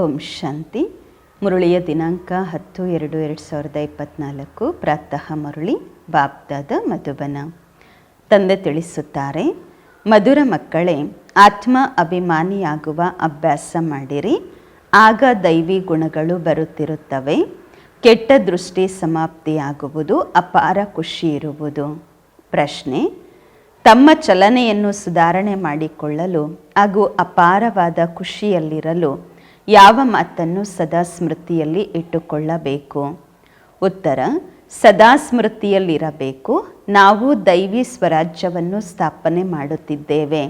ಓಂ ಶಾಂತಿ. ಮುರುಳಿಯ ದಿನಾಂಕ ಹತ್ತು ಎರಡು ಎರಡು ಸಾವಿರದ ಇಪ್ಪತ್ತ್ನಾಲ್ಕು ಪ್ರಾತಃ ಮುರುಳಿ ಬಾಬ್ದಾದ ಮಧುಬನ. ತಂದೆ ತಿಳಿಸುತ್ತಾರೆ, ಮಧುರ ಮಕ್ಕಳೇ, ಆತ್ಮ ಅಭಿಮಾನಿಯಾಗುವ ಅಭ್ಯಾಸ ಮಾಡಿರಿ. ಆಗ ದೈವಿ ಗುಣಗಳು ಬರುತ್ತಿರುತ್ತವೆ. ಕೆಟ್ಟ ದೃಷ್ಟಿ ಸಮಾಪ್ತಿಯಾಗುವುದು ಅಪಾರ ಖುಷಿ ಇರುವುದು. ಪ್ರಶ್ನೆ, ತಮ್ಮ ಚಲನೆಯನ್ನು ಸುಧಾರಣೆ ಮಾಡಿಕೊಳ್ಳಲು ಹಾಗೂ ಅಪಾರವಾದ ಖುಷಿಯಲ್ಲಿರಲು ಯಾವ ಮಾತನ್ನು ಸದಾ ಸ್ಮೃತಿಯಲ್ಲಿ ಇಟ್ಟುಕೊಳ್ಳಬೇಕು? ಉತ್ತರ, ಸದಾ ಸ್ಮೃತಿಯಲ್ಲಿರಬೇಕು. ನಾವು ದೈವಿ ಸ್ವರಾಜ್ಯವನ್ನು ಸ್ಥಾಪನೆ ಮಾಡುತ್ತಿದ್ದೇವೆ.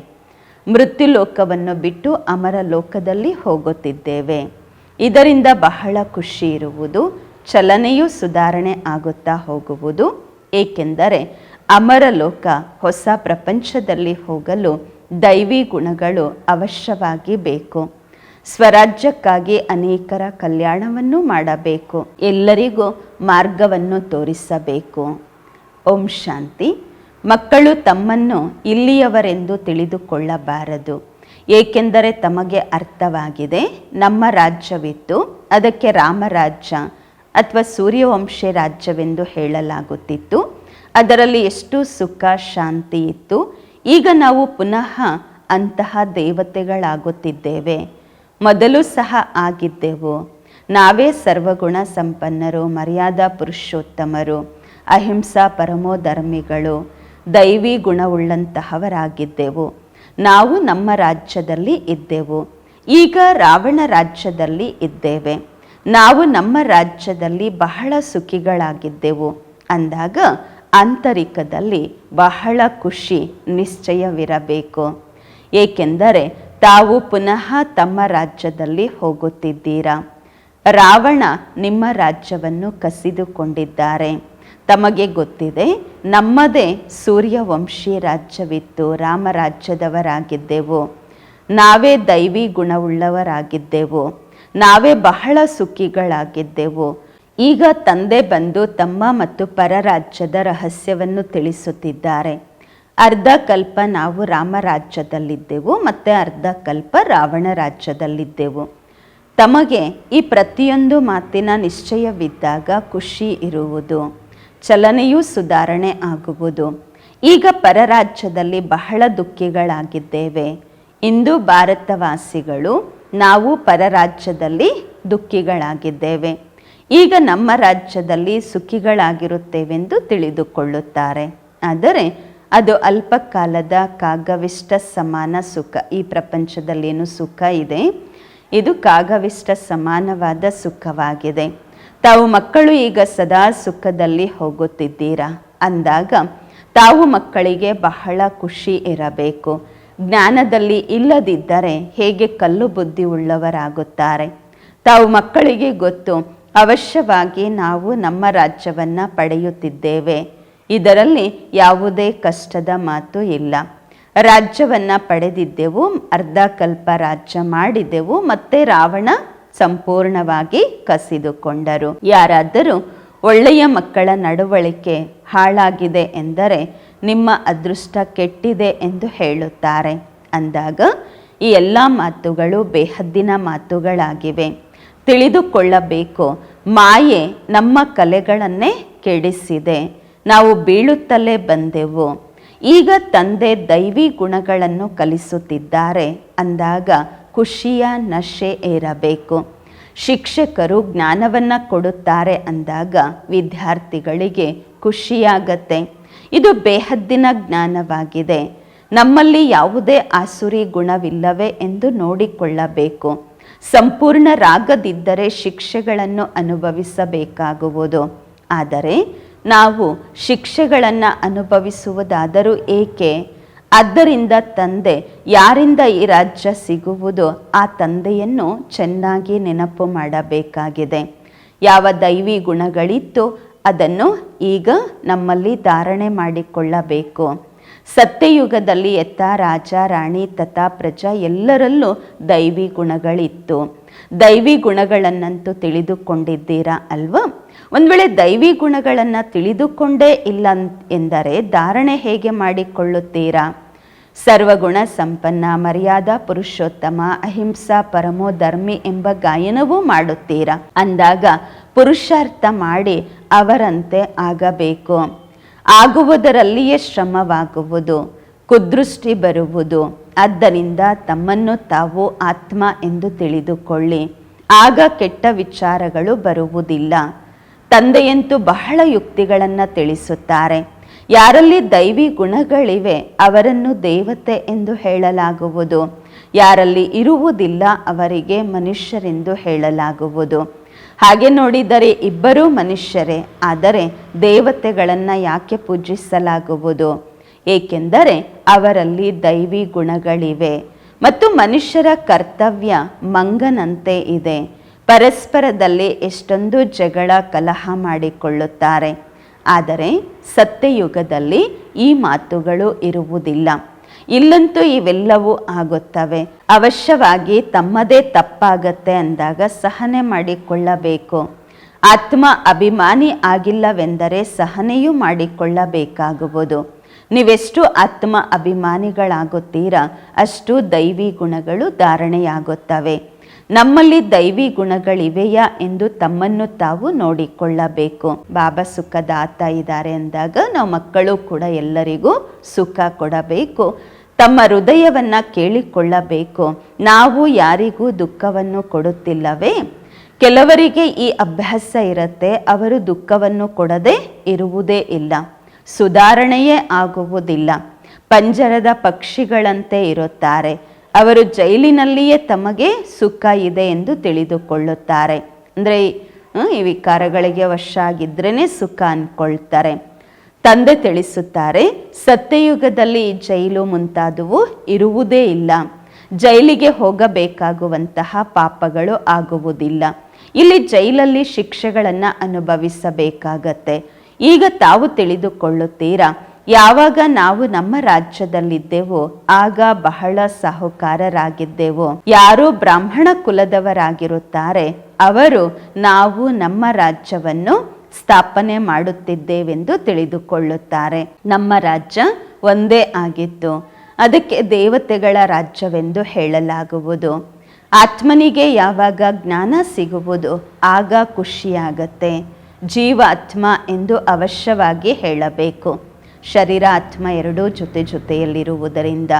ಮೃತ್ಯು ಲೋಕವನ್ನು ಬಿಟ್ಟು ಅಮರ ಲೋಕದಲ್ಲಿ ಹೋಗುತ್ತಿದ್ದೇವೆ. ಇದರಿಂದ ಬಹಳ ಖುಷಿ ಇರುವುದು, ಚಲನೆಯೂ ಸುಧಾರಣೆ ಆಗುತ್ತಾ ಹೋಗುವುದು. ಏಕೆಂದರೆ ಅಮರ ಲೋಕ ಹೊಸ ಪ್ರಪಂಚದಲ್ಲಿ ಹೋಗಲು ದೈವಿ ಗುಣಗಳು ಅವಶ್ಯವಾಗಿ ಬೇಕು. ಸ್ವರಾಜ್ಯಕ್ಕಾಗಿ ಅನೇಕರ ಕಲ್ಯಾಣವನ್ನು ಮಾಡಬೇಕು. ಎಲ್ಲರಿಗೂ ಮಾರ್ಗವನ್ನು ತೋರಿಸಬೇಕು. ಓಂ ಶಾಂತಿ. ಮಕ್ಕಳು ತಮ್ಮನ್ನು ಇಲ್ಲಿಯವರೆಂದು ತಿಳಿದುಕೊಳ್ಳಬಾರದು. ಏಕೆಂದರೆ ತಮಗೆ ಅರ್ಥವಾಗಿದೆ, ನಮ್ಮ ರಾಜ್ಯವಿತ್ತು, ಅದಕ್ಕೆ ರಾಮರಾಜ್ಯ ಅಥವಾ ಸೂರ್ಯವಂಶಿ ರಾಜ್ಯವೆಂದು ಹೇಳಲಾಗುತ್ತಿತ್ತು. ಅದರಲ್ಲಿ ಎಷ್ಟು ಸುಖ, ಶಾಂತಿ ಇತ್ತು. ಈಗ ನಾವು ಪುನಃ ಅಂತಹ ದೇವತೆಗಳಾಗುತ್ತಿದ್ದೇವೆ. ಮೊದಲು ಸಹ ಆಗಿದ್ದೆವು. ನಾವೇ ಸರ್ವಗುಣ ಸಂಪನ್ನರು, ಮರ್ಯಾದಾ ಪುರುಷೋತ್ತಮರು, ಅಹಿಂಸಾ ಪರಮೋಧರ್ಮಿಗಳು, ದೈವಿ ಗುಣವುಳ್ಳಂತಹವರಾಗಿದ್ದೆವು. ನಾವು ನಮ್ಮ ರಾಜ್ಯದಲ್ಲಿ ಇದ್ದೆವು. ಈಗ ರಾವಣ ರಾಜ್ಯದಲ್ಲಿ ಇದ್ದೇವೆ. ನಾವು ನಮ್ಮ ರಾಜ್ಯದಲ್ಲಿ ಬಹಳ ಸುಖಿಗಳಾಗಿದ್ದೆವು. ಅಂದಾಗ ಆಂತರಿಕದಲ್ಲಿ ಬಹಳ ಖುಷಿ, ನಿಶ್ಚಯವಿರಬೇಕು. ಏಕೆಂದರೆ ತಾವು ಪುನಃ ತಮ್ಮ ರಾಜ್ಯದಲ್ಲಿ ಹೋಗುತ್ತಿದ್ದೀರಾ? ರಾವಣ ನಿಮ್ಮ ರಾಜ್ಯವನ್ನು ಕಸಿದುಕೊಂಡಿದ್ದಾರೆ. ತಮಗೆ ಗೊತ್ತಿದೆ, ನಮ್ಮದೇ ಸೂರ್ಯವಂಶಿ ರಾಜ್ಯವಿತ್ತು ರಾಮರಾಜ್ಯದವರಾಗಿದ್ದೆವು ನಾವೇ ದೈವಿ ಗುಣವುಳ್ಳವರಾಗಿದ್ದೆವು. ನಾವೇ ಬಹಳ ಸುಖಿಗಳಾಗಿದ್ದೆವು. ಈಗ ತಂದೆ ಬಂದು ತಮ್ಮ ಮತ್ತು ಪರರಾಜ್ಯದ ರಹಸ್ಯವನ್ನು ತಿಳಿಸುತ್ತಿದ್ದಾರೆ. ಅರ್ಧ ಕಲ್ಪ ನಾವು ರಾಮರಾಜ್ಯದಲ್ಲಿದ್ದೆವು ಮತ್ತು ಅರ್ಧ ಕಲ್ಪ ರಾವಣ ರಾಜ್ಯದಲ್ಲಿದ್ದೆವು. ತಮಗೆ ಈ ಪ್ರತಿಯೊಂದು ಮಾತಿನ ನಿಶ್ಚಯವಿದ್ದಾಗ ಖುಷಿ ಇರುವುದು, ಚಲನೆಯೂ ಸುಧಾರಣೆ ಆಗುವುದು. ಈಗ ಪರರಾಜ್ಯದಲ್ಲಿ ಬಹಳ ದುಃಖಿಗಳಾಗಿದ್ದೇವೆ. ಇಂದು ಭಾರತವಾಸಿಗಳು, ನಾವು ಪರರಾಜ್ಯದಲ್ಲಿ ದುಃಖಿಗಳಾಗಿದ್ದೇವೆ. ಈಗ ನಮ್ಮ ರಾಜ್ಯದಲ್ಲಿ ಸುಖಿಗಳಾಗಿರುತ್ತೇವೆಂದು ತಿಳಿದುಕೊಳ್ಳುತ್ತಾರೆ. ಆದರೆ ಅದು ಅಲ್ಪಕಾಲದ ಕಾಗವಿಷ್ಟ ಸಮಾನ ಸುಖ. ಈ ಪ್ರಪಂಚದಲ್ಲೇನು ಸುಖ ಇದೆ? ಇದು ಕಾಗವಿಷ್ಟ ಸಮಾನವಾದ ಸುಖವಾಗಿದೆ. ತಾವು ಮಕ್ಕಳು ಈಗ ಸದಾ ಸುಖದಲ್ಲಿ ಹೋಗುತ್ತಿದ್ದೀರಾ? ಅಂದಾಗ, ತಾವು ಮಕ್ಕಳಿಗೆ ಬಹಳ ಖುಷಿ ಇರಬೇಕು. ಜ್ಞಾನದಲ್ಲಿ ಇಲ್ಲದಿದ್ದರೆ ಹೇಗೆ ಕಲ್ಲು ಬುದ್ಧಿ ಉಳ್ಳವರಾಗುತ್ತಾರೆ? ತಾವು ಮಕ್ಕಳಿಗೆ ಗೊತ್ತು, ಅವಶ್ಯವಾಗಿ ನಾವು ನಮ್ಮ ರಾಜ್ಯವನ್ನು ಪಡೆಯುತ್ತಿದ್ದೇವೆ. ಇದರಲ್ಲಿ ಯಾವುದೇ ಕಷ್ಟದ ಮಾತು ಇಲ್ಲ. ರಾಜ್ಯವನ್ನು ಪಡೆದಿದ್ದೆವು, ಅರ್ಧ ಕಲ್ಪ ರಾಜ್ಯ ಮಾಡಿದೆವು ಮತ್ತೆ ರಾವಣ ಸಂಪೂರ್ಣವಾಗಿ ಕಸಿದುಕೊಂಡರು. ಯಾರಾದರೂ ಒಳ್ಳೆಯ ಮಕ್ಕಳ ನಡವಳಿಕೆ ಹಾಳಾಗಿದೆ ಎಂದರೆ ನಿಮ್ಮ ಅದೃಷ್ಟ ಕೆಟ್ಟಿದೆ ಎಂದು ಹೇಳುತ್ತಾರೆ. ಅಂದಾಗ ಈ ಎಲ್ಲ ಮಾತುಗಳು ಬೇಹದ್ದಿನ ಮಾತುಗಳಾಗಿವೆ. ತಿಳಿದುಕೊಳ್ಳಬೇಕು, ಮಾಯೆ ನಮ್ಮ ಕಲೆಗಳನ್ನೇ ಕೆಡಿಸಿದೆ. ನಾವು ಬೀಳುತ್ತಲೇ ಬಂದೆವು. ಈಗ ತಂದೆ ದೈವಿ ಗುಣಗಳನ್ನು ಕಲಿಸುತ್ತಿದ್ದಾರೆ. ಅಂದಾಗ ಖುಷಿಯ ನಶೆ ಏರಬೇಕು. ಶಿಕ್ಷಕರು ಜ್ಞಾನವನ್ನು ಕೊಡುತ್ತಾರೆ ಅಂದಾಗ ವಿದ್ಯಾರ್ಥಿಗಳಿಗೆ ಖುಷಿಯಾಗತ್ತೆ. ಇದು ಬೇಹದ್ದಿನ ಜ್ಞಾನವಾಗಿದೆ. ನಮ್ಮಲ್ಲಿ ಯಾವುದೇ ಆಸುರಿ ಗುಣವಿಲ್ಲವೇ ಎಂದು ನೋಡಿಕೊಳ್ಳಬೇಕು. ಸಂಪೂರ್ಣ ರಾಗದಿದ್ದರೆ ಶಿಕ್ಷೆಗಳನ್ನು ಅನುಭವಿಸಬೇಕಾಗುವುದು. ಆದರೆ ನಾವು ಶಿಕ್ಷೆಗಳನ್ನು ಅನುಭವಿಸುವುದಾದರೂ ಏಕೆ? ಅದರಿಂದ ತಂದೆ, ಯಾರಿಂದ ಈ ರಾಜ್ಯ ಸಿಗುವುದು? ಆ ತಂದೆಯನ್ನು ಚೆನ್ನಾಗಿ ನೆನಪು ಮಾಡಬೇಕಾಗಿದೆ. ಯಾವ ದೈವಿ ಗುಣಗಳಿತ್ತು ಅದನ್ನು ಈಗ ನಮ್ಮಲ್ಲಿ ಧಾರಣೆ ಮಾಡಿಕೊಳ್ಳಬೇಕು. ಸತ್ಯಯುಗದಲ್ಲಿ ಎತ್ತ ರಾಜ, ರಾಣಿ, ತಥಾ, ಪ್ರಜಾ ಎಲ್ಲರಲ್ಲೂ ದೈವಿ ಗುಣಗಳಿತ್ತು. ದೈವಿ ಗುಣಗಳನ್ನಂತೂ ತಿಳಿದುಕೊಂಡಿದ್ದೀರಾ ಅಲ್ವಾ? ಒಂದು ವೇಳೆ ದೈವಿ ಗುಣಗಳನ್ನು ತಿಳಿದುಕೊಂಡೇ ಇಲ್ಲ ಎಂದರೆ ಧಾರಣೆ ಹೇಗೆ ಮಾಡಿಕೊಳ್ಳುತ್ತೀರಾ? ಸರ್ವಗುಣ ಸಂಪನ್ನ, ಮರ್ಯಾದ, ಪುರುಷೋತ್ತಮ, ಅಹಿಂಸಾ, ಪರಮೋ, ಧರ್ಮಿ ಎಂಬ ಗಾಯನವೂ ಮಾಡುತ್ತೀರಾ? ಅಂದಾಗ ಪುರುಷಾರ್ಥ ಮಾಡಿ ಅವರಂತೆ ಆಗಬೇಕು. ಆಗುವುದರಲ್ಲಿಯೇ ಶ್ರಮವಾಗುವುದು, ಕುದೃಷ್ಟಿ ಬರುವುದು. ಆದ್ದರಿಂದ ತಮ್ಮನ್ನು ತಾವು ಆತ್ಮ ಎಂದು ತಿಳಿದುಕೊಳ್ಳಿ. ಆಗ ಕೆಟ್ಟ ವಿಚಾರಗಳು ಬರುವುದಿಲ್ಲ. ತಂದೆಯಂತೂ ಬಹಳ ಯುಕ್ತಿಗಳನ್ನು ತಿಳಿಸುತ್ತಾರೆ. ಯಾರಲ್ಲಿ ದೈವಿ ಗುಣಗಳಿವೆ ಅವರನ್ನು ದೇವತೆ ಎಂದು ಹೇಳಲಾಗುವುದು. ಯಾರಲ್ಲಿ ಇರುವುದಿಲ್ಲ ಅವರಿಗೆ ಮನುಷ್ಯರೆಂದು ಹೇಳಲಾಗುವುದು. ಹಾಗೆ ನೋಡಿದರೆ ಇಬ್ಬರೂ ಮನುಷ್ಯರೇ, ಆದರೆ ದೇವತೆಗಳನ್ನು ಯಾಕೆ ಪೂಜಿಸಲಾಗುವುದು? ಏಕೆಂದರೆ ಅವರಲ್ಲಿ ದೈವಿ ಗುಣಗಳಿವೆ. ಮತ್ತು ಮನುಷ್ಯರ ಕರ್ತವ್ಯ ಮಂಗನಂತೆ ಇದೆ. ಪರಸ್ಪರದಲ್ಲಿ ಎಷ್ಟೊಂದು ಜಗಳ ಕಲಹ ಮಾಡಿಕೊಳ್ಳುತ್ತಾರೆ. ಆದರೆ ಸತ್ಯಯುಗದಲ್ಲಿ ಈ ಮಾತುಗಳು ಇರುವುದಿಲ್ಲ. ಇಲ್ಲಂತೂ ಇವೆಲ್ಲವೂ ಆಗುತ್ತವೆ. ಅವಶ್ಯವಾಗಿ ತಮ್ಮದೇ ತಪ್ಪಾಗತ್ತೆ ಅಂದಾಗ ಸಹನೆ ಮಾಡಿಕೊಳ್ಳಬೇಕು. ಆತ್ಮ ಅಭಿಮಾನಿ ಆಗಿಲ್ಲವೆಂದರೆ ಸಹನೆಯೂ ಮಾಡಿಕೊಳ್ಳಬೇಕಾಗುವುದು. ನೀವೆಷ್ಟು ಆತ್ಮ ಅಭಿಮಾನಿಗಳಾಗುತ್ತೀರಾ, ಅಷ್ಟು ದೈವಿ ಗುಣಗಳು ಧಾರಣೆಯಾಗುತ್ತವೆ. ನಮ್ಮಲ್ಲಿ ದೈವಿ ಗುಣಗಳಿವೆಯಾ ಎಂದು ತಮ್ಮನ್ನು ತಾವು ನೋಡಿಕೊಳ್ಳಬೇಕು. ಬಾಬಾ ಸುಖದಾತ ಇದ್ದಾರೆ ಅಂದಾಗ ನಾವು ಮಕ್ಕಳು ಕೂಡ ಎಲ್ಲರಿಗೂ ಸುಖ ಕೊಡಬೇಕು. ತಮ್ಮ ಹೃದಯವನ್ನು ಕೇಳಿಕೊಳ್ಳಬೇಕು. ನಾವು ಯಾರಿಗೂ ದುಃಖವನ್ನು ಕೊಡುತ್ತಿಲ್ಲವೇ? ಕೆಲವರಿಗೆ ಈ ಅಭ್ಯಾಸ ಇರುತ್ತೆ, ಅವರು ದುಃಖವನ್ನು ಕೊಡದೆ ಇರುವುದೇ ಇಲ್ಲ. ಸುಧಾರಣೆಯೇ ಆಗುವುದಿಲ್ಲ. ಪಂಜರದ ಪಕ್ಷಿಗಳಂತೆ ಇರುತ್ತಾರೆ. ಅವರು ಜೈಲಿನಲ್ಲಿಯೇ ತಮಗೆ ಸುಖ ಇದೆ ಎಂದು ತಿಳಿದುಕೊಳ್ಳುತ್ತಾರೆ. ಅಂದರೆ ಈ ವಿಕಾರಗಳಿಗೆ ವಶ ಆಗಿದ್ರೇ ಸುಖ ಅಂದ್ಕೊಳ್ತಾರೆ ತಂದೆ ತಿಳಿಸುತ್ತಾರೆ, ಸತ್ಯಯುಗದಲ್ಲಿ ಜೈಲು ಮುಂತಾದವು ಇರುವುದೇ ಇಲ್ಲ. ಜೈಲಿಗೆ ಹೋಗಬೇಕಾಗುವಂತಹ ಪಾಪಗಳು ಆಗುವುದಿಲ್ಲ. ಇಲ್ಲಿ ಜೈಲಲ್ಲಿ ಶಿಕ್ಷೆಗಳನ್ನು ಅನುಭವಿಸಬೇಕಾಗತ್ತೆ. ಈಗ ತಾವು ತಿಳಿದುಕೊಳ್ಳುತ್ತೀರಾ ಯಾವಾಗ ನಾವು ನಮ್ಮ ರಾಜ್ಯದಲ್ಲಿದ್ದೆವೋ, ಆಗ ಬಹಳ ಸಾಹುಕಾರರಾಗಿದ್ದೆವು. ಯಾರು ಬ್ರಾಹ್ಮಣ ಕುಲದವರಾಗಿರುತ್ತಾರೆ, ಅವರು ನಾವು ನಮ್ಮ ರಾಜ್ಯವನ್ನು ಸ್ಥಾಪನೆ ಮಾಡುತ್ತಿದ್ದೇವೆಂದು ತಿಳಿದುಕೊಳ್ಳುತ್ತಾರೆ. ನಮ್ಮ ರಾಜ್ಯ ಒಂದೇ ಆಗಿತ್ತು. ಅದಕ್ಕೆ ದೇವತೆಗಳ ರಾಜ್ಯವೆಂದು ಹೇಳಲಾಗುವುದು. ಆತ್ಮನಿಗೆ ಯಾವಾಗ ಜ್ಞಾನ ಸಿಗುವುದು, ಆಗ ಖುಷಿಯಾಗತ್ತೆ. ಜೀವಾತ್ಮ ಎಂದು ಅವಶ್ಯವಾಗಿ ಹೇಳಬೇಕು. ಶರೀರ ಆತ್ಮ ಎರಡೂ ಜೊತೆ ಜೊತೆಯಲ್ಲಿರುವುದರಿಂದ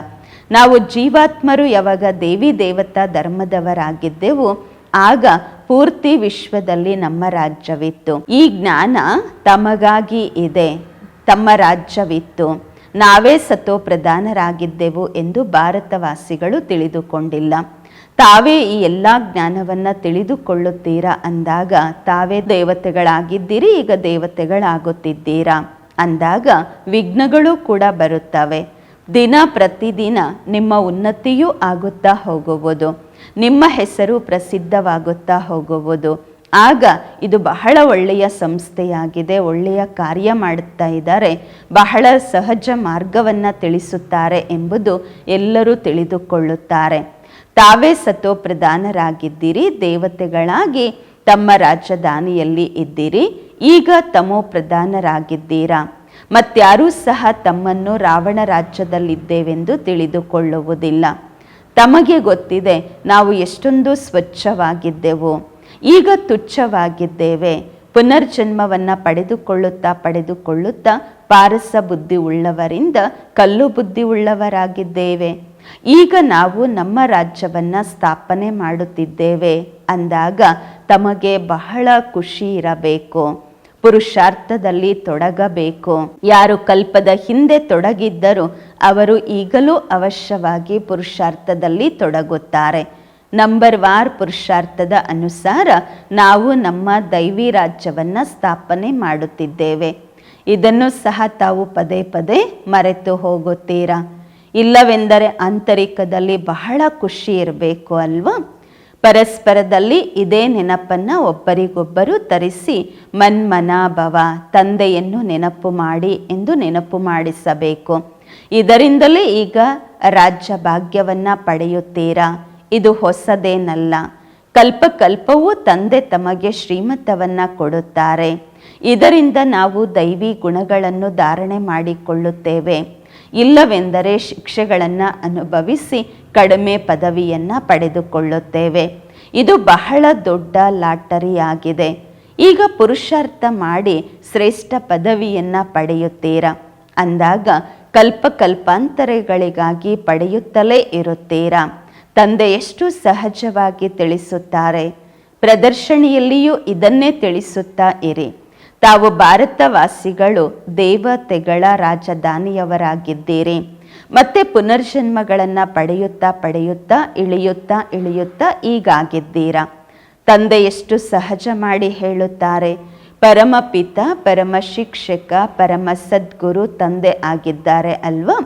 ನಾವು ಜೀವಾತ್ಮರು ಯಾವಾಗ ದೇವಿ ದೇವತಾ ಧರ್ಮದವರಾಗಿದ್ದೆವು ಆಗ ಪೂರ್ತಿ ವಿಶ್ವದಲ್ಲಿ ನಮ್ಮ ರಾಜ್ಯವಿತ್ತು. ಈ ಜ್ಞಾನ ತಮಗಾಗಿ ಇದೆ, ತಮ್ಮ ರಾಜ್ಯವಿತ್ತು. ನಾವೇ ಸತೋ ಪ್ರಧಾನರಾಗಿದ್ದೆವು ಎಂದು ಭಾರತವಾಸಿಗಳು ತಿಳಿದುಕೊಂಡಿಲ್ಲ. ತಾವೇ ಈ ಎಲ್ಲ ಜ್ಞಾನವನ್ನು ತಿಳಿದುಕೊಳ್ಳುತ್ತೀರಾ ಅಂದಾಗ ತಾವೇ ದೇವತೆಗಳಾಗಿದ್ದೀರಿ, ಈಗ ದೇವತೆಗಳಾಗುತ್ತಿದ್ದೀರಾ. ಅಂದಾಗ ವಿಘ್ನಗಳು ಕೂಡ ಬರುತ್ತವೆ. ದಿನ ಪ್ರತಿದಿನ ನಿಮ್ಮ ಉನ್ನತಿಯೂ ಆಗುತ್ತಾ ಹೋಗುವುದು. ನಿಮ್ಮ ಹೆಸರು ಪ್ರಸಿದ್ಧವಾಗುತ್ತಾ ಹೋಗುವುದು. ಆಗ ಇದು ಬಹಳ ಒಳ್ಳೆಯ ಸಂಸ್ಥೆಯಾಗಿದೆ. ಒಳ್ಳೆಯ ಕಾರ್ಯ ಮಾಡುತ್ತಾ ಇದ್ದಾರೆ. ಬಹಳ ಸಹಜ ಮಾರ್ಗವನ್ನು ತಿಳಿಸುತ್ತಾರೆ ಎಂಬುದು ಎಲ್ಲರೂ ತಿಳಿದುಕೊಳ್ಳುತ್ತಾರೆ. ತಾವೇ ಸತೋ ಪ್ರಧಾನರಾಗಿದ್ದೀರಿ ದೇವತೆಗಳಾಗಿ ತಮ್ಮ ರಾಜಧಾನಿಯಲ್ಲಿ ಇದ್ದೀರಿ. ಈಗ ತಮೋ ಪ್ರಧಾನರಾಗಿದ್ದೀರಾ? ಮತ್ಯಾರೂ ಸಹ ತಮ್ಮನ್ನು ರಾವಣ ರಾಜ್ಯದಲ್ಲಿದ್ದೇವೆಂದು ತಿಳಿದುಕೊಳ್ಳುವುದಿಲ್ಲ. ತಮಗೆ ಗೊತ್ತಿದೆ, ನಾವು ಎಷ್ಟೊಂದು ಸ್ವಚ್ಛವಾಗಿದ್ದೆವು. ಈಗ ತುಚ್ಛವಾಗಿದ್ದೇವೆ. ಪುನರ್ಜನ್ಮವನ್ನು ಪಡೆದುಕೊಳ್ಳುತ್ತಾ ಪಡೆದುಕೊಳ್ಳುತ್ತಾ ಪಾರಸ ಬುದ್ಧಿ ಉಳ್ಳವರಿಂದ ಕಲ್ಲು ಬುದ್ಧಿ ಉಳ್ಳವರಾಗಿದ್ದೇವೆ. ಈಗ ನಾವು ನಮ್ಮ ರಾಜ್ಯವನ್ನು ಸ್ಥಾಪನೆ ಮಾಡುತ್ತಿದ್ದೇವೆ. ಅಂದಾಗ ತಮಗೆ ಬಹಳ ಖುಷಿ ಇರಬೇಕು. ಪುರುಷಾರ್ಥದಲ್ಲಿ ತೊಡಗಬೇಕು. ಯಾರು ಕಲ್ಪದ ಹಿಂದೆ ತೊಡಗಿದ್ದರೂ ಅವರು ಈಗಲೂ ಅವಶ್ಯವಾಗಿ ಪುರುಷಾರ್ಥದಲ್ಲಿ ತೊಡಗುತ್ತಾರೆ. ನಂಬರ್ ವಾರ್ ಪುರುಷಾರ್ಥದ ಅನುಸಾರ ನಾವು ನಮ್ಮ ದೈವಿ ರಾಜ್ಯವನ್ನು ಸ್ಥಾಪನೆ ಮಾಡುತ್ತಿದ್ದೇವೆ. ಇದನ್ನು ಸಹ ತಾವು ಪದೇ ಪದೇ ಮರೆತು ಹೋಗುತ್ತೀರಾ? ಇಲ್ಲವೆಂದರೆ ಆಂತರಿಕದಲ್ಲಿ ಬಹಳ ಖುಷಿ ಇರಬೇಕು ಅಲ್ವಾ? ಪರಸ್ಪರದಲ್ಲಿ ಇದೇ ನೆನಪನ್ನು ಒಬ್ಬರಿಗೊಬ್ಬರು ತರಿಸಿ, ಮನ್ಮನಾಭವ, ತಂದೆಯನ್ನು ನೆನಪು ಮಾಡಿ ಎಂದು ನೆನಪು ಮಾಡಿಸಬೇಕು. ಇದರಿಂದಲೇ ಈಗ ರಾಜ್ಯ ಭಾಗ್ಯವನ್ನು ಪಡೆಯುತ್ತೀರಾ? ಇದು ಹೊಸದೇನಲ್ಲ. ಕಲ್ಪ ಕಲ್ಪವೂ ತಂದೆ ತಮಗೆ ಶ್ರೀಮತವನ್ನು ಕೊಡುತ್ತಾರೆ. ಇದರಿಂದ ನಾವು ದೈವಿ ಗುಣಗಳನ್ನು ಧಾರಣೆ ಮಾಡಿಕೊಳ್ಳುತ್ತೇವೆ. ಇಲ್ಲವೆಂದರೆ ಶಿಕ್ಷೆಗಳನ್ನು ಅನುಭವಿಸಿ ಕಡಿಮೆ ಪದವಿಯನ್ನು ಪಡೆದುಕೊಳ್ಳುತ್ತೇವೆ. ಇದು ಬಹಳ ದೊಡ್ಡ ಲಾಟರಿಯಾಗಿದೆ. ಈಗ ಪುರುಷಾರ್ಥ ಮಾಡಿ ಶ್ರೇಷ್ಠ ಪದವಿಯನ್ನು ಪಡೆಯುತ್ತೀರಾ? ಅಂದಾಗ ಕಲ್ಪ ಕಲ್ಪಾಂತರಗಳಿಗಾಗಿ ಪಡೆಯುತ್ತಲೇ ಇರುತ್ತೀರಾ? ತಂದೆ ಎಷ್ಟು ಸಹಜವಾಗಿ ತಿಳಿಸುತ್ತಾರೆ. ಪ್ರದರ್ಶನಿಯಲ್ಲಿಯೂ ಇದನ್ನೇ ತಿಳಿಸುತ್ತಾ ಇರಿ. ತಾವು ಭಾರತವಾಸಿಗಳು, ದೇವತೆಗಳ ರಾಜಧಾನಿಯವರಾಗಿದ್ದೀರಿ. ಮತ್ತೆ ಪುನರ್ಜನ್ಮಗಳನ್ನು ಪಡೆಯುತ್ತಾ ಪಡೆಯುತ್ತಾ, ಇಳಿಯುತ್ತಾ ಇಳಿಯುತ್ತಾ ಈಗಾಗಿದ್ದೀರಾ? ತಂದೆ ಎಷ್ಟು ಸಹಜ ಮಾಡಿ ಹೇಳುತ್ತಾರೆ ಪರಮಪಿತ ಪರಮ ಶಿಕ್ಷಕ, ಪರಮ ಸದ್ಗುರು ತಂದೆ ಆಗಿದ್ದಾರೆ ಅಲ್ವಾ?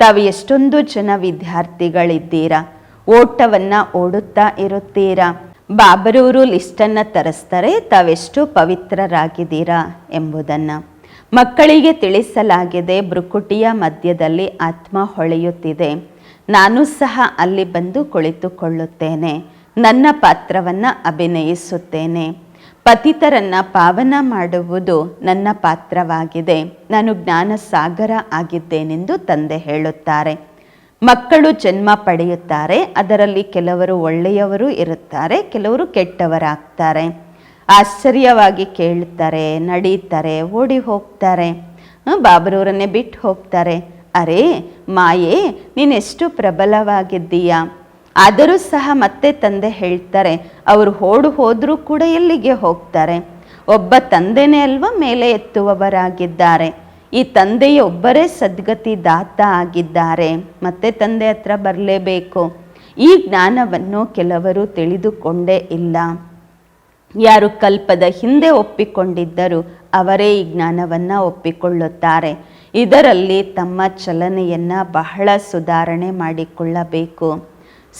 ತಾವು ಎಷ್ಟೊಂದು ಜನ ವಿದ್ಯಾರ್ಥಿಗಳಿದ್ದೀರಾ? ಓಟವನ್ನು ಓಡುತ್ತಾ ಇರುತ್ತೀರಾ? ಬಾಬರವರು ಲಿಸ್ಟನ್ನು ತರಿಸ್ತಾರೆ, ತಾವೆಷ್ಟು ಪವಿತ್ರರಾಗಿದ್ದೀರಾ ಎಂಬುದನ್ನು. ಮಕ್ಕಳಿಗೆ ತಿಳಿಸಲಾಗಿದೆ ಬ್ರುಕುಟಿಯ ಮಧ್ಯದಲ್ಲಿ ಆತ್ಮ ಹೊಳೆಯುತ್ತಿದೆ. ನಾನು ಸಹ ಅಲ್ಲಿ ಬಂದು ಕುಳಿತುಕೊಳ್ಳುತ್ತೇನೆ. ನನ್ನ ಪಾತ್ರವನ್ನು ಅಭಿನಯಿಸುತ್ತೇನೆ. ಪತಿತರನ್ನ ಪಾವನ ಮಾಡುವುದು ನನ್ನ ಪಾತ್ರವಾಗಿದೆ. ನಾನು ಜ್ಞಾನ ಸಾಗರ ಆಗಿದ್ದೇನೆಂದು ತಂದೆ ಹೇಳುತ್ತಾರೆ. ಮಕ್ಕಳು ಜನ್ಮ ಪಡೆಯುತ್ತಾರೆ. ಅದರಲ್ಲಿ ಕೆಲವರು ಒಳ್ಳೆಯವರು ಇರುತ್ತಾರೆ, ಕೆಲವರು ಕೆಟ್ಟವರಾಗ್ತಾರೆ. ಆಶ್ಚರ್ಯವಾಗಿ ಕೇಳುತ್ತಾರೆ, ನಡೀತಾರೆ, ಓಡಿ ಹೋಗ್ತಾರೆ. ಬಾಬರವರನ್ನೇ ಬಿಟ್ಟು ಹೋಗ್ತಾರೆ. ಅರೆ, ಮಾಯೆ, ನೀನೆಷ್ಟು ಪ್ರಬಲವಾಗಿದ್ದೀಯಾ? ಆದರೂ ಸಹ ಮತ್ತೆ ತಂದೆ ಹೇಳ್ತಾರೆ, ಅವರು ಓಡು ಹೋದರೂ ಕೂಡ ಎಲ್ಲಿಗೆ ಹೋಗ್ತಾರೆ? ಒಬ್ಬ ತಂದೆನೇ ಅಲ್ವಾ ಮೇಲೆ ಎತ್ತುವವರಾಗಿದ್ದಾರೆ? ಈ ತಂದೆಯೊಬ್ಬರೇ ಸದ್ಗತಿ ದಾತ ಆಗಿದ್ದಾರೆ. ಮತ್ತೆ ತಂದೆ ಹತ್ರ ಬರಲೇಬೇಕು. ಈ ಜ್ಞಾನವನ್ನು ಕೆಲವರು ತಿಳಿದುಕೊಂಡೇ ಇಲ್ಲ. ಯಾರು ಕಲ್ಪದ ಹಿಂದೆ ಒಪ್ಪಿಕೊಂಡಿದ್ದರು ಅವರೇ ಈ ಜ್ಞಾನವನ್ನು ಒಪ್ಪಿಕೊಳ್ಳುತ್ತಾರೆ. ಇದರಲ್ಲಿ ತಮ್ಮ ಚಲನೆಯನ್ನು ಬಹಳ ಸುಧಾರಣೆ ಮಾಡಿಕೊಳ್ಳಬೇಕು.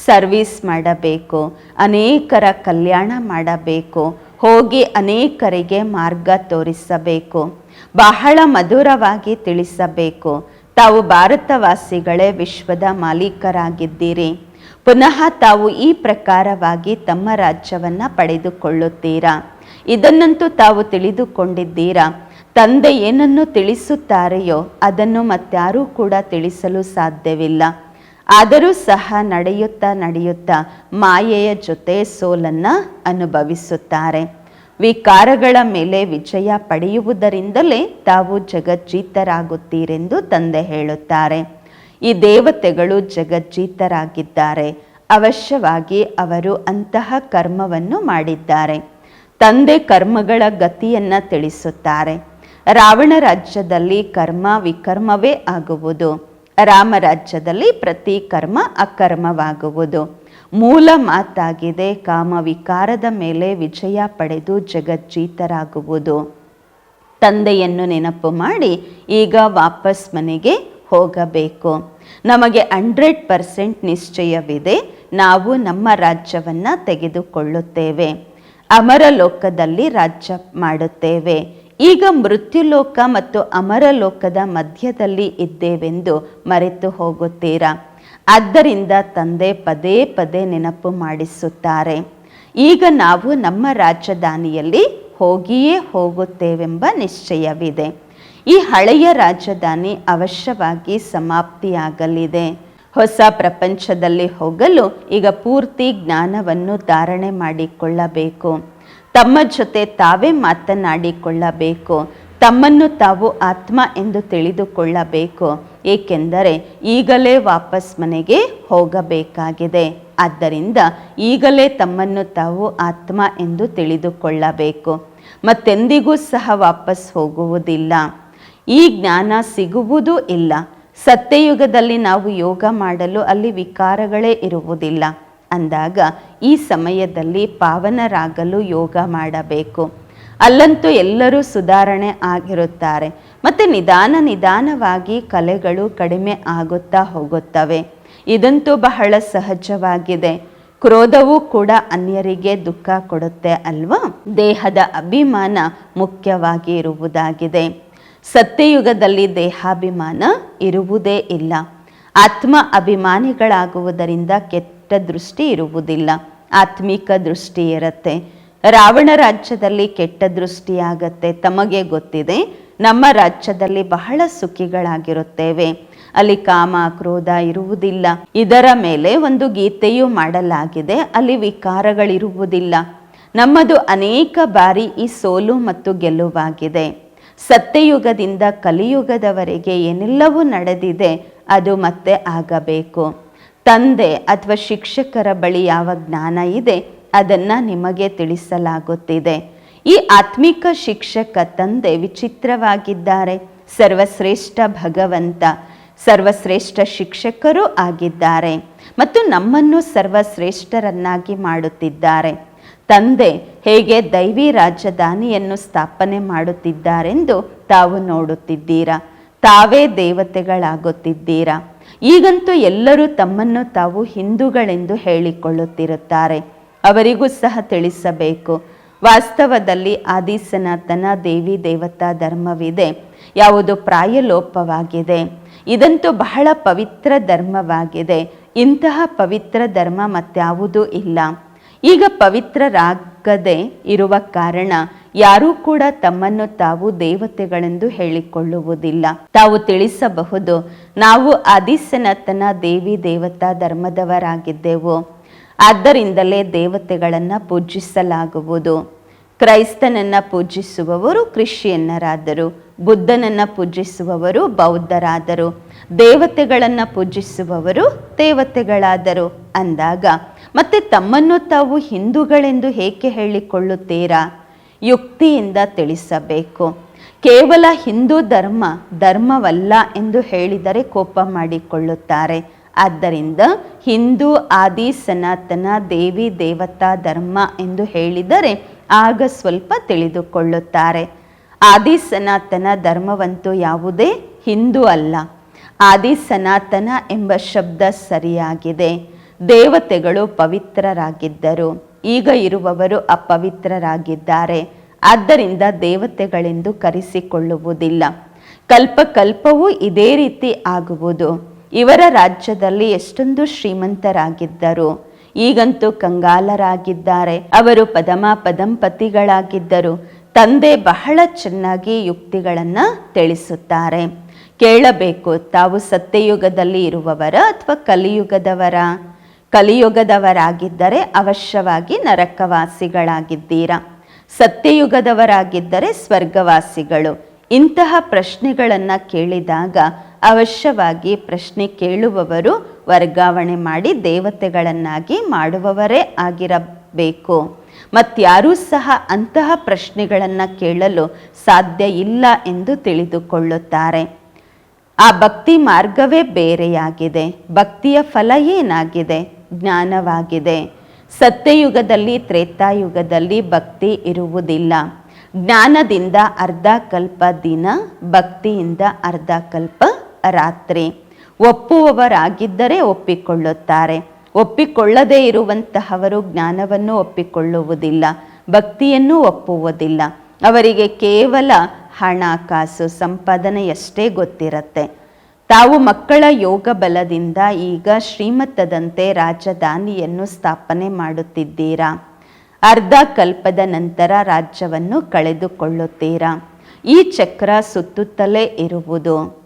ಸರ್ವಿಸ್ ಮಾಡಬೇಕು. ಅನೇಕರ ಕಲ್ಯಾಣ ಮಾಡಬೇಕು. ಹೋಗಿ ಅನೇಕರಿಗೆ ಮಾರ್ಗ ತೋರಿಸಬೇಕು. ಬಹಳ ಮಧುರವಾಗಿ ತಿಳಿಸಬೇಕು. ತಾವು ಭಾರತವಾಸಿಗಳೇ ವಿಶ್ವದ ಮಾಲೀಕರಾಗಿದ್ದೀರಿ. ಪುನಃ ತಾವು ಈ ಪ್ರಕಾರವಾಗಿ ತಮ್ಮ ರಾಜ್ಯವನ್ನು ಪಡೆದುಕೊಳ್ಳುತ್ತೀರಾ? ಇದನ್ನಂತೂ ತಾವು ತಿಳಿದುಕೊಂಡಿದ್ದೀರಾ? ತಂದೆ ಏನನ್ನು ತಿಳಿಸುತ್ತಾರೆಯೋ ಅದನ್ನು ಮತ್ತಾರೂ ಕೂಡ ತಿಳಿಸಲು ಸಾಧ್ಯವಿಲ್ಲ. ಆದರೂ ಸಹ ನಡೆಯುತ್ತಾ ನಡೆಯುತ್ತಾ ಮಾಯೆಯ ಜೊತೆ ಸೋಲನ್ನು ಅನುಭವಿಸುತ್ತಾರೆ. ವಿಕಾರಗಳ ಮೇಲೆ ವಿಜಯ ಪಡೆಯುವುದರಿಂದಲೇ ತಾವು ಜಗಜ್ಜೀತರಾಗುತ್ತೀರೆಂದು ತಂದೆ ಹೇಳುತ್ತಾರೆ. ಈ ದೇವತೆಗಳು ಜಗಜ್ಜೀತರಾಗಿದ್ದಾರೆ. ಅವಶ್ಯವಾಗಿ ಅವರು ಅಂತಹ ಕರ್ಮವನ್ನು ಮಾಡಿದ್ದಾರೆ. ತಂದೆ ಕರ್ಮಗಳ ಗತಿಯನ್ನು ತಿಳಿಸುತ್ತಾರೆ. ರಾವಣ ರಾಜ್ಯದಲ್ಲಿ ಕರ್ಮ ವಿಕರ್ಮವೇ ಆಗುವುದು. ರಾಮ ರಾಜ್ಯದಲ್ಲಿ ಪ್ರತಿ ಕರ್ಮ ಅಕರ್ಮವಾಗುವುದು. ಮೂಲ ಮಾತಾಗಿದೆ ಕಾಮ ವಿಕಾರದ ಮೇಲೆ ವಿಜಯ ಪಡೆದು ಜಗಜ್ಜೀತರಾಗುವುದು. ತಂದೆಯನ್ನು ನೆನಪು ಮಾಡಿ ಈಗ ವಾಪಸ್ ಮನೆಗೆ ಹೋಗಬೇಕು. ನಮಗೆ ಹಂಡ್ರೆಡ್ ಪರ್ಸೆಂಟ್ ನಿಶ್ಚಯವಿದೆ, ನಾವು ನಮ್ಮ ರಾಜ್ಯವನ್ನು ತೆಗೆದುಕೊಳ್ಳುತ್ತೇವೆ. ಅಮರ ಲೋಕದಲ್ಲಿ ರಾಜ್ಯ ಮಾಡುತ್ತೇವೆ. ಈಗ ಮೃತ್ಯುಲೋಕ ಮತ್ತು ಅಮರ ಲೋಕದ ಮಧ್ಯದಲ್ಲಿ ಇದ್ದೇವೆಂದು ಮರೆತು ಹೋಗುತ್ತೀರಾ? ಆದ್ದರಿಂದ ತಂದೆ ಪದೇ ಪದೇ ನೆನಪು ಮಾಡಿಸುತ್ತಾರೆ. ಈಗ ನಾವು ನಮ್ಮ ರಾಜಧಾನಿಯಲ್ಲಿ ಹೋಗಿಯೇ ಹೋಗುತ್ತೇವೆಂಬ ನಿಶ್ಚಯವಿದೆ. ಈ ಹಳೆಯ ರಾಜಧಾನಿ ಅವಶ್ಯವಾಗಿ ಸಮಾಪ್ತಿಯಾಗಲಿದೆ. ಹೊಸ ಪ್ರಪಂಚದಲ್ಲಿ ಹೋಗಲು ಈಗ ಪೂರ್ತಿ ಜ್ಞಾನವನ್ನು ಧಾರಣೆ ಮಾಡಿಕೊಳ್ಳಬೇಕು. ತಮ್ಮ ಜೊತೆ ತಾವೇ ಮಾತನಾಡಿಕೊಳ್ಳಬೇಕು. ತಮ್ಮನ್ನು ತಾವು ಆತ್ಮ ಎಂದು ತಿಳಿದುಕೊಳ್ಳಬೇಕು, ಏಕೆಂದರೆ ಈಗಲೇ ವಾಪಸ್ ಮನೆಗೆ ಹೋಗಬೇಕಾಗಿದೆ. ಆದ್ದರಿಂದ ಈಗಲೇ ತಮ್ಮನ್ನು ತಾವು ಆತ್ಮ ಎಂದು ತಿಳಿದುಕೊಳ್ಳಬೇಕು. ಮತ್ತೆಂದಿಗೂ ಸಹ ವಾಪಸ್ ಹೋಗುವುದಿಲ್ಲ. ಈ ಜ್ಞಾನ ಸಿಗುವುದೂ ಇಲ್ಲ. ಸತ್ಯಯುಗದಲ್ಲಿ ನಾವು ಯೋಗ ಮಾಡಲು ಅಲ್ಲಿ ವಿಕಾರಗಳೇ ಇರುವುದಿಲ್ಲ. ಅಂದಾಗ ಈ ಸಮಯದಲ್ಲಿ ಪಾವನರಾಗಲು ಯೋಗ ಮಾಡಬೇಕು. ಅಲ್ಲಂತೂ ಎಲ್ಲರೂ ಸುಧಾರಣೆ ಆಗಿರುತ್ತಾರೆ. ಮತ್ತು ನಿಧಾನ ನಿಧಾನವಾಗಿ ಕಲೆಗಳು ಕಡಿಮೆ ಆಗುತ್ತಾ ಹೋಗುತ್ತವೆ. ಇದಂತೂ ಬಹಳ ಸಹಜವಾಗಿದೆ. ಕ್ರೋಧವೂ ಕೂಡ ಅನ್ಯರಿಗೆ ದುಃಖ ಕೊಡುತ್ತೆ ಅಲ್ವಾ? ದೇಹದ ಅಭಿಮಾನ ಮುಖ್ಯವಾಗಿ ಇರುವುದಾಗಿದೆ. ಸತ್ಯಯುಗದಲ್ಲಿ ದೇಹಾಭಿಮಾನ ಇರುವುದೇ ಇಲ್ಲ. ಆತ್ಮ ಅಭಿಮಾನಿಗಳಾಗುವುದರಿಂದ ಕೆಟ್ಟ ದೃಷ್ಟಿ ಇರುವುದಿಲ್ಲ. ಆತ್ಮಿಕ ದೃಷ್ಟಿ ಇರುತ್ತೆ. ರಾವಣ ರಾಜ್ಯದಲ್ಲಿ ಕೆಟ್ಟ ದೃಷ್ಟಿಯಾಗತ್ತೆ, ತಮಗೆ ಗೊತ್ತಿದೆ. ನಮ್ಮ ರಾಜ್ಯದಲ್ಲಿ ಬಹಳ ಸುಖಿಗಳಾಗಿರುತ್ತೇವೆ. ಅಲ್ಲಿ ಕಾಮ, ಕ್ರೋಧ ಇರುವುದಿಲ್ಲ. ಇದರ ಮೇಲೆ ಒಂದು ಗೀತೆಯೂ ಮಾಡಲಾಗಿದೆ. ಅಲ್ಲಿ ವಿಕಾರಗಳಿರುವುದಿಲ್ಲ. ನಮ್ಮದು ಅನೇಕ ಬಾರಿ ಈ ಸೋಲು ಮತ್ತು ಗೆಲುವಾಗಿದೆ. ಸತ್ಯಯುಗದಿಂದ ಕಲಿಯುಗದವರೆಗೆ ಏನೆಲ್ಲವೂ ನಡೆದಿದೆ, ಅದು ಮತ್ತೆ ಆಗಬೇಕು. ತಂದೆ ಅಥವಾ ಶಿಕ್ಷಕರ ಬಳಿ ಯಾವ ಜ್ಞಾನ ಇದೆ ಅದನ್ನ ನಿಮಗೆ ತಿಳಿಸಲಾಗುತ್ತಿದೆ. ಈ ಆತ್ಮಿಕ ಶಿಕ್ಷಕ ತಂದೆ ವಿಚಿತ್ರವಾಗಿದ್ದಾರೆ. ಸರ್ವಶ್ರೇಷ್ಠ ಭಗವಂತ, ಸರ್ವಶ್ರೇಷ್ಠ ಶಿಕ್ಷಕರೂ ಆಗಿದ್ದಾರೆ ಮತ್ತು ನಮ್ಮನ್ನು ಸರ್ವಶ್ರೇಷ್ಠರನ್ನಾಗಿ ಮಾಡುತ್ತಿದ್ದಾರೆ. ತಂದೆ ಹೇಗೆ ದೈವಿ ರಾಜಧಾನಿಯನ್ನು ಸ್ಥಾಪನೆ ಮಾಡುತ್ತಿದ್ದಾರೆಂದು ತಾವು ನೋಡುತ್ತಿದ್ದೀರಾ? ತಾವೇ ದೇವತೆಗಳಾಗುತ್ತಿದ್ದೀರಾ? ಈಗಂತೂ ಎಲ್ಲರೂ ತಮ್ಮನ್ನು ತಾವು ಹಿಂದೂಗಳೆಂದು ಹೇಳಿಕೊಳ್ಳುತ್ತಿರುತ್ತಾರೆ. ಅವರಿಗೂ ಸಹ ತಿಳಿಸಬೇಕು. ವಾಸ್ತವದಲ್ಲಿ ಆದಿ ಸನಾತನ ದೇವಿ ದೇವತಾ ಧರ್ಮವಿದೆ. ಯಾವುದು ಪ್ರಾಯಲೋಪವಾಗಿದೆ. ಇದಂತೂ ಬಹಳ ಪವಿತ್ರ ಧರ್ಮವಾಗಿದೆ. ಇಂತಹ ಪವಿತ್ರ ಧರ್ಮ ಮತ್ಯಾವುದೂ ಇಲ್ಲ. ಈಗ ಪವಿತ್ರರಾಗದೆ ಇರುವ ಕಾರಣ ಯಾರೂ ಕೂಡ ತಮ್ಮನ್ನು ತಾವು ದೇವತೆಗಳೆಂದು ಹೇಳಿಕೊಳ್ಳುವುದಿಲ್ಲ. ತಾವು ತಿಳಿಸಬಹುದು, ನಾವು ಆದಿಸನಾತನ ದೇವಿ ದೇವತಾ ಧರ್ಮದವರಾಗಿದ್ದೆವು. ಆದ್ದರಿಂದಲೇ ದೇವತೆಗಳನ್ನು ಪೂಜಿಸಲಾಗುವುದು. ಕ್ರೈಸ್ತನನ್ನು ಪೂಜಿಸುವವರು ಕ್ರಿಶ್ಚಿಯನ್ನರಾದರು. ಬುದ್ಧನನ್ನು ಪೂಜಿಸುವವರು ಬೌದ್ಧರಾದರು. ದೇವತೆಗಳನ್ನು ಪೂಜಿಸುವವರು ದೇವತೆಗಳಾದರು ಅಂದಾಗ, ಮತ್ತೆ ತಮ್ಮನ್ನು ತಾವು ಹಿಂದೂಗಳೆಂದು ಏಕೆ ಹೇಳಿಕೊಳ್ಳುತ್ತೀರಾ? ಯುಕ್ತಿಯಿಂದ ತಿಳಿಸಬೇಕು. ಕೇವಲ ಹಿಂದೂ ಧರ್ಮ, ಧರ್ಮವಲ್ಲ ಎಂದು ಹೇಳಿದರೆ ಕೋಪ ಮಾಡಿಕೊಳ್ಳುತ್ತಾರೆ. ಆದ್ದರಿಂದ ಹಿಂದೂ ಆದಿ ಸನಾತನ ದೇವಿ ದೇವತಾ ಧರ್ಮ ಎಂದು ಹೇಳಿದರೆ ಆಗ ಸ್ವಲ್ಪ ತಿಳಿದುಕೊಳ್ಳುತ್ತಾರೆ. ಆದಿ ಸನಾತನ ಧರ್ಮವಂತೂ ಯಾವುದೇ ಹಿಂದೂ ಅಲ್ಲ. ಆದಿ ಸನಾತನ ಎಂಬ ಶಬ್ದ ಸರಿಯಾಗಿದೆ. ದೇವತೆಗಳು ಪವಿತ್ರರಾಗಿದ್ದರು. ಈಗ ಇರುವವರು ಅಪವಿತ್ರರಾಗಿದ್ದಾರೆ. ಆದ್ದರಿಂದ ದೇವತೆಗಳೆಂದು ಕರೆಸಿಕೊಳ್ಳುವುದಿಲ್ಲ. ಕಲ್ಪ ಕಲ್ಪವೂ ಇದೇ ರೀತಿ ಆಗುವುದು. ಇವರ ರಾಜ್ಯದಲ್ಲಿ ಎಷ್ಟೊಂದು ಶ್ರೀಮಂತರಾಗಿದ್ದರು. ಈಗಂತೂ ಕಂಗಾಲರಾಗಿದ್ದಾರೆ. ಅವರು ಪದಮ ಪದಂಪತಿಗಳಾಗಿದ್ದರು ತಂದೆ ಬಹಳ ಚೆನ್ನಾಗಿ ಯುಕ್ತಿಗಳನ್ನು ತಿಳಿಸುತ್ತಾರೆ. ಕೇಳಬೇಕು, ತಾವು ಸತ್ಯಯುಗದಲ್ಲಿ ಇರುವವರ ಅಥವಾ ಕಲಿಯುಗದವರ? ಕಲಿಯುಗದವರಾಗಿದ್ದರೆ ಅವಶ್ಯವಾಗಿ ನರಕವಾಸಿಗಳಾಗಿದ್ದೀರಾ. ಸತ್ಯಯುಗದವರಾಗಿದ್ದರೆ ಸ್ವರ್ಗವಾಸಿಗಳು. ಇಂತಹ ಪ್ರಶ್ನೆಗಳನ್ನು ಕೇಳಿದಾಗ ಅವಶ್ಯವಾಗಿ ಪ್ರಶ್ನೆ ಕೇಳುವವರು ವರ್ಗಾವಣೆ ಮಾಡಿ ದೇವತೆಗಳನ್ನಾಗಿ ಮಾಡುವವರೇ ಆಗಿರಬೇಕು. ಮತ್ತಾರೂ ಸಹ ಅಂತಹ ಪ್ರಶ್ನೆಗಳನ್ನು ಕೇಳಲು ಸಾಧ್ಯ ಇಲ್ಲ ಎಂದು ತಿಳಿದುಕೊಳ್ಳುತ್ತಾರೆ. ಆ ಭಕ್ತಿ ಮಾರ್ಗವೇ ಬೇರೆಯಾಗಿದೆ. ಭಕ್ತಿಯ ಫಲ ಏನಾಗಿದೆ? ಜ್ಞಾನವಾಗಿದೆ. ಸತ್ಯಯುಗದಲ್ಲಿ, ತ್ರೇತಾಯುಗದಲ್ಲಿ ಭಕ್ತಿ ಇರುವುದಿಲ್ಲ. ಜ್ಞಾನದಿಂದ ಅರ್ಧ ಕಲ್ಪ ದಿನ, ಭಕ್ತಿಯಿಂದ ಅರ್ಧ ಕಲ್ಪ ರಾತ್ರಿ. ಒಪ್ಪುವವರಾಗಿದ್ದರೆ ಒಪ್ಪಿಕೊಳ್ಳುತ್ತಾರೆ. ಒಪ್ಪಿಕೊಳ್ಳದೇ ಇರುವಂತಹವರು ಜ್ಞಾನವನ್ನು ಒಪ್ಪಿಕೊಳ್ಳುವುದಿಲ್ಲ, ಭಕ್ತಿಯನ್ನು ಒಪ್ಪುವುದಿಲ್ಲ. ಅವರಿಗೆ ಕೇವಲ ಹಣ, ಕಾಸು, ಸಂಪಾದನೆಯಷ್ಟೇ ಗೊತ್ತಿರತ್ತೆ. ತಾವು ಮಕ್ಕಳ ಯೋಗ ಬಲದಿಂದ ಈಗ ಶ್ರೀಮತದಂತೆ ರಾಜಧಾನಿಯನ್ನು ಸ್ಥಾಪನೆ ಮಾಡುತ್ತಿದ್ದೀರಾ? ಅರ್ಧ ಕಲ್ಪದ ನಂತರ ರಾಜ್ಯವನ್ನು ಕಳೆದುಕೊಳ್ಳುತ್ತೀರಾ? ಈ ಚಕ್ರ ಸುತ್ತುತ್ತಲೇ ಇರುವುದು.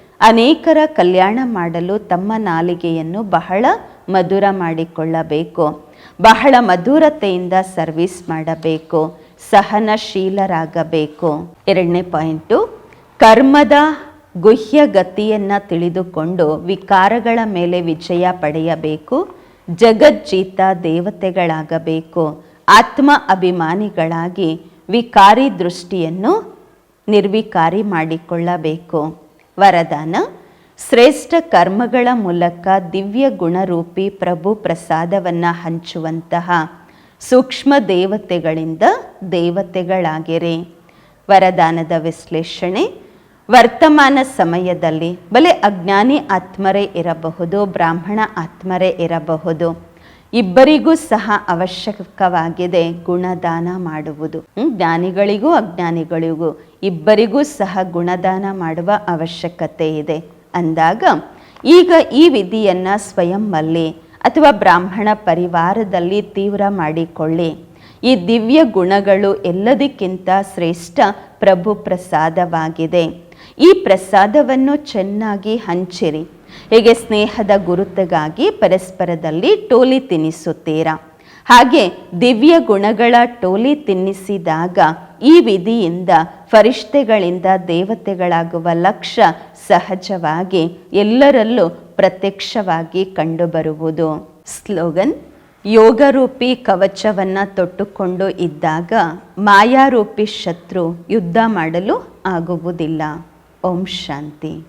ಅನೇಕರ ಕಲ್ಯಾಣ ಮಾಡಲು ತಮ್ಮ ನಾಲಿಗೆಯನ್ನು ಬಹಳ ಮಧುರ ಮಾಡಿಕೊಳ್ಳಬೇಕು. ಬಹಳ ಮಧುರತೆಯಿಂದ ಸರ್ವಿಸ್ ಮಾಡಬೇಕು. ಸಹನಶೀಲರಾಗಬೇಕು. ಎರಡನೇ ಪಾಯಿಂಟು, ಕರ್ಮದ ಗುಹ್ಯ ಗತಿಯನ್ನು ತಿಳಿದುಕೊಂಡು ವಿಕಾರಗಳ ಮೇಲೆ ವಿಜಯ ಪಡೆಯಬೇಕು. ಜಗಜ್ಜೀತ ದೇವತೆಗಳಾಗಬೇಕು. ಆತ್ಮ ಅಭಿಮಾನಿಗಳಾಗಿ ವಿಕಾರಿ ದೃಷ್ಟಿಯನ್ನು ನಿರ್ವಿಕಾರಿ ಮಾಡಿಕೊಳ್ಳಬೇಕು. ವರದಾನ, ಶ್ರೇಷ್ಠ ಕರ್ಮಗಳ ಮೂಲಕ ದಿವ್ಯ ಗುಣರೂಪಿ ಪ್ರಭು ಪ್ರಸಾದವನ್ನು ಹಂಚುವಂತಹ ಸೂಕ್ಷ್ಮ ದೇವತೆಗಳಿಂದ ದೇವತೆಗಳಾಗಿರಿ. ವರದಾನದ ವಿಶ್ಲೇಷಣೆ, ವರ್ತಮಾನ ಸಮಯದಲ್ಲಿ ಬಲೆ ಅಜ್ಞಾನಿ ಆತ್ಮರೇ ಇರಬಹುದು, ಬ್ರಾಹ್ಮಣ ಆತ್ಮರೇ ಇರಬಹುದು. ಇಬ್ಬರಿಗೂ ಸಹ ಅವಶ್ಯಕವಾಗಿದೆ ಗುಣದಾನ ಮಾಡುವುದು. ಜ್ಞಾನಿಗಳಿಗೂ ಅಜ್ಞಾನಿಗಳಿಗೂ ಇಬ್ಬರಿಗೂ ಸಹ ಗುಣದಾನ ಮಾಡುವ ಅವಶ್ಯಕತೆ ಇದೆ. ಅಂದಾಗ ಈಗ ಈ ವಿಧಿಯನ್ನು ಸ್ವಯಂನಲ್ಲಿ ಅಥವಾ ಬ್ರಾಹ್ಮಣ ಪರಿವಾರದಲ್ಲಿ ತೀವ್ರ ಮಾಡಿಕೊಳ್ಳಿ. ಈ ದಿವ್ಯ ಗುಣಗಳು ಎಲ್ಲದಕ್ಕಿಂತ ಶ್ರೇಷ್ಠ ಪ್ರಭು ಪ್ರಸಾದವಾಗಿದೆ ಈ ಪ್ರಸಾದವನ್ನು ಚೆನ್ನಾಗಿ ಹಂಚಿರಿ. ಹೇಗೆ ಸ್ನೇಹದ ಗುರುತಗಾಗಿ ಪರಸ್ಪರದಲ್ಲಿ ಟೋಲಿ ತಿನ್ನಿಸುತ್ತೀರಾ? ಹಾಗೆ ದಿವ್ಯ ಗುಣಗಳ ಟೋಲಿ ತಿನ್ನಿಸಿದಾಗ ಈ ವಿಧಿಯಿಂದ ಫರಿಷ್ಠೆಗಳಿಂದ ದೇವತೆಗಳಾಗುವ ಲಕ್ಷ ಸಹಜವಾಗಿ ಎಲ್ಲರಲ್ಲೂ ಪ್ರತ್ಯಕ್ಷವಾಗಿ ಕಂಡುಬರುವುದು. ಸ್ಲೋಗನ್, ಯೋಗರೂಪಿ ಕವಚವನ್ನ ತೊಟ್ಟುಕೊಂಡು ಇದ್ದಾಗ ಮಾಯಾರೂಪಿ ಶತ್ರು ಯುದ್ಧ ಮಾಡಲು ಆಗುವುದಿಲ್ಲ. ಓಂ ಶಾಂತಿ.